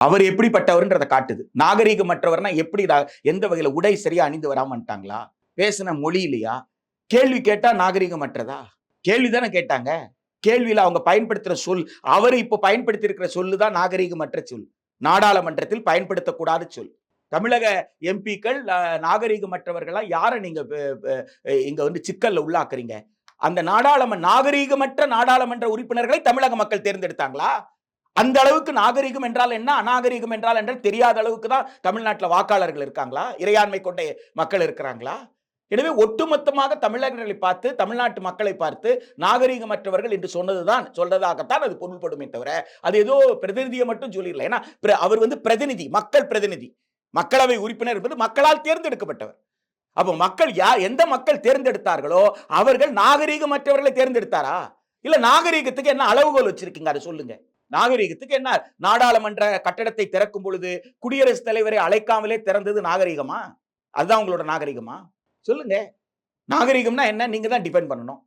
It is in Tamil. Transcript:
அவர் எப்படிப்பட்டவர்ன்றதை காட்டுது. நாகரீகமற்றவர்னா எப்படி எந்த வகையில் உடை சரியா அணிந்து வராமட்டாங்களா பேசின மொழி இல்லையா? கேள்வி கேட்டா நாகரீகமற்றதா? கேள்வி தானே கேட்டாங்க. கேள்வியில அவங்க பயன்படுத்துற சொல் அவர் இப்ப பயன்படுத்தி இருக்கிற சொல்லு தான் நாகரீகமற்ற சொல். நாடாளுமன்றத்தில் பயன்படுத்தக்கூடாத சொல். தமிழக எம்பிக்கள் நாகரீகமற்றவர்களா யாரை நீங்க இங்க வந்து சிக்கல்ல உள்ளாக்குறீங்க? அந்த நாடாளுமன்ற நாகரீகமற்ற நாடாளுமன்ற உறுப்பினர்களை தமிழக மக்கள் தேர்ந்தெடுத்தாங்களா? அந்த அளவுக்கு நாகரிகம் என்றால் என்ன? அநாகரிகம் என்றால் என்றால் தெரியாத அளவுக்கு தான் தமிழ்நாட்டில் வாக்காளர்கள் இருக்காங்களா? இறையாண்மை கொண்ட மக்கள் இருக்கிறாங்களா? எனவே ஒட்டுமொத்தமாக தமிழர்களை பார்த்து தமிழ்நாட்டு மக்களை பார்த்து நாகரீகமற்றவர்கள் என்று சொன்னதுதான் சொல்றதாகத்தான் அது பொருள்படுமே தவிர அது ஏதோ பிரதிநிதியை மட்டும் சொல்லிடல. ஏன்னா பிர- அவர் வந்து பிரதிநிதி மக்கள் பிரதிநிதி. மக்களவை உறுப்பினர் என்பது மக்களால் தேர்ந்தெடுக்கப்பட்டவர். அப்போ மக்கள் யார் எந்த மக்கள் தேர்ந்தெடுத்தார்களோ அவர்கள் நாகரீகமற்றவர்களை தேர்ந்தெடுத்தாரா? இல்லை நாகரீகத்துக்கு என்ன அளவுகோல் வச்சிருக்கீங்க? அதை சொல்லுங்கள் நாகரீகத்துக்கு என்ன? நாடாளுமன்ற கட்டடத்தை திறக்கும் பொழுது குடியரசுத் தலைவரை அழைக்காமலே திறந்தது நாகரீகமா? அதுதான் உங்களோட நாகரீகமா? சொல்லுங்க. நாகரீகம்னா என்ன? நீங்க தான் டிபெண்ட் பண்ணணும்.